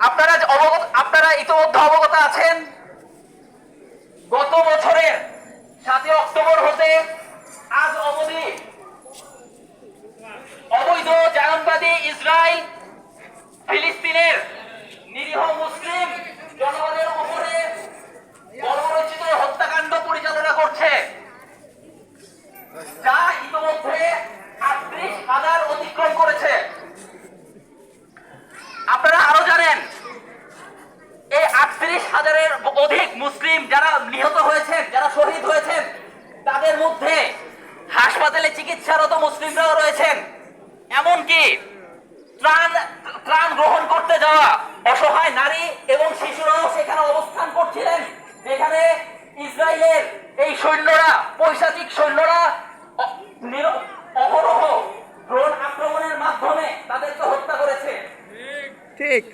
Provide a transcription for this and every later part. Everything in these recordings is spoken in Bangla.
আপনারা অবগত আপনারা ইতিমধ্যে অবগত আছেন, গত বছরের সাতই অক্টোবর হতে আজ অবধি অবৈধ জায়নবাদী ইসরায়েল ফিলিস্তিনের নিরীহ মুসলিম জনগণের উপরে বর্বরচিত হত্যাকাণ্ড পরিচালনা করছে। যা ইতিমধ্যে মধ্যে হাসপাতালে চিকিৎসারত মুসলিমরাও রয়েছেন। এমনকি ত্রাণ ত্রাণ গ্রহণ করতে যাওয়া অসহায় নারী এবং শিশুরাও সেখানে অবস্থান করছিলেন যেখানে ইসরায়েলের এই সৈন্যরা পৈশাচিক সৈন্যরা অহরহ ড্রোন আক্রমণের মাধ্যমে তাদেরকে হত্যা করেছে। ঠিক।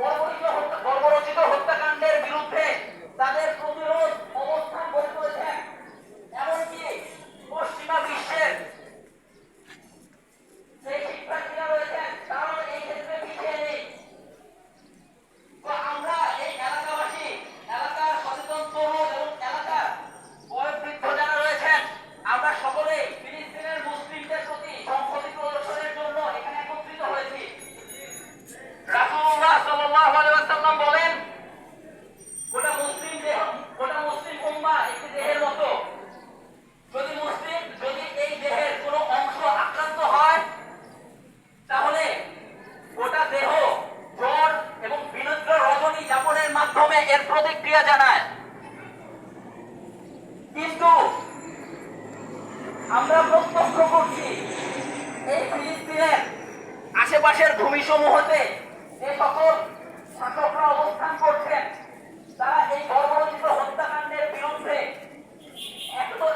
Forward প্রতিক্রিয়া জানায়। কিন্তু আমরা প্রত্যক্ষ করছি, এই ফিলিস্তিনের আশেপাশের ভূমি সমূহতে যে সকল শাসকরা অবস্থান করছেন, তারা এই গর্বরচিত হত্যাকাণ্ডের বিরুদ্ধে একদম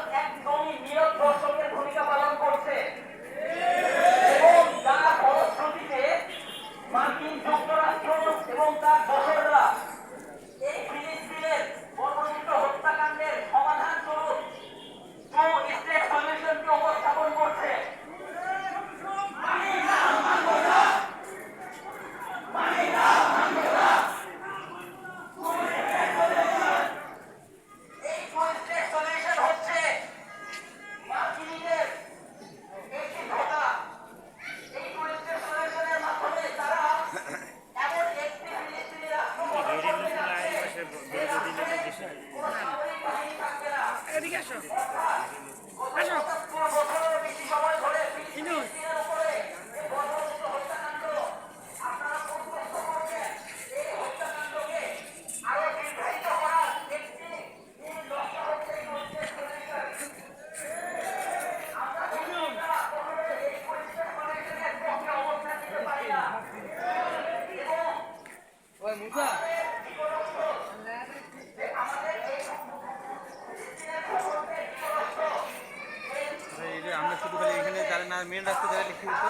আর মেন রাস্তা দ্বারা লিখে দিত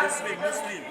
মুসলিম মুসলিম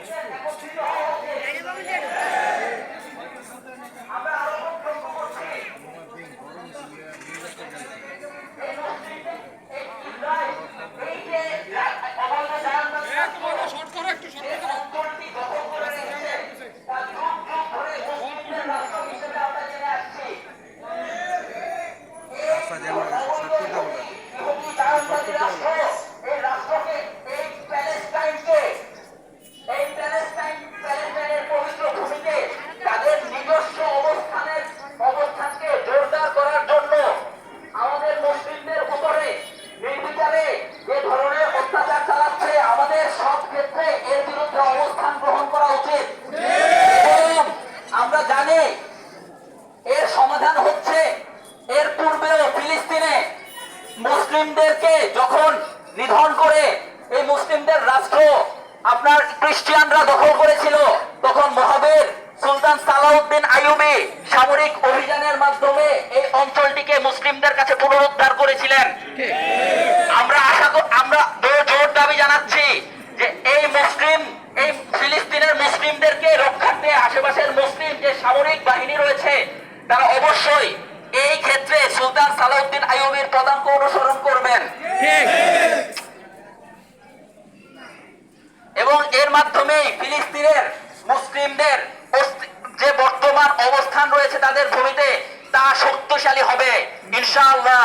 আপনার খ্রিস্টিয়ানরা দখল করেছিল। তখন মহাবীর সুলতান সালাউদ্দিন আইয়ুবি সামরিক অভিযানের মাধ্যমে এই অঞ্চলটিকে মুসলিমদের কাছে পুনরুদ্ধার করেছিলেন। আমরা আশা আমরা জোর দাবি জানাচ্ছি যে এই মুসলিম, এই ফিলিস্তিনের মুসলিমদেরকে রক্ষার্থে আশেপাশের মুসলিম যে সামরিক বাহিনী রয়েছে, তারা অবশ্যই এই ক্ষেত্রে সুলতান সালাউদ্দিন আইয়ুবির পদাঙ্ক অনুসরণ করবেন। ঠিক এবং এর মাধ্যমে ফিলিস্তিনের মুসলিমদের যে বর্তমান অবস্থান রয়েছে তাদের ভূমিতে, তা শক্তিশালী হবে। ইনশাআল্লাহ।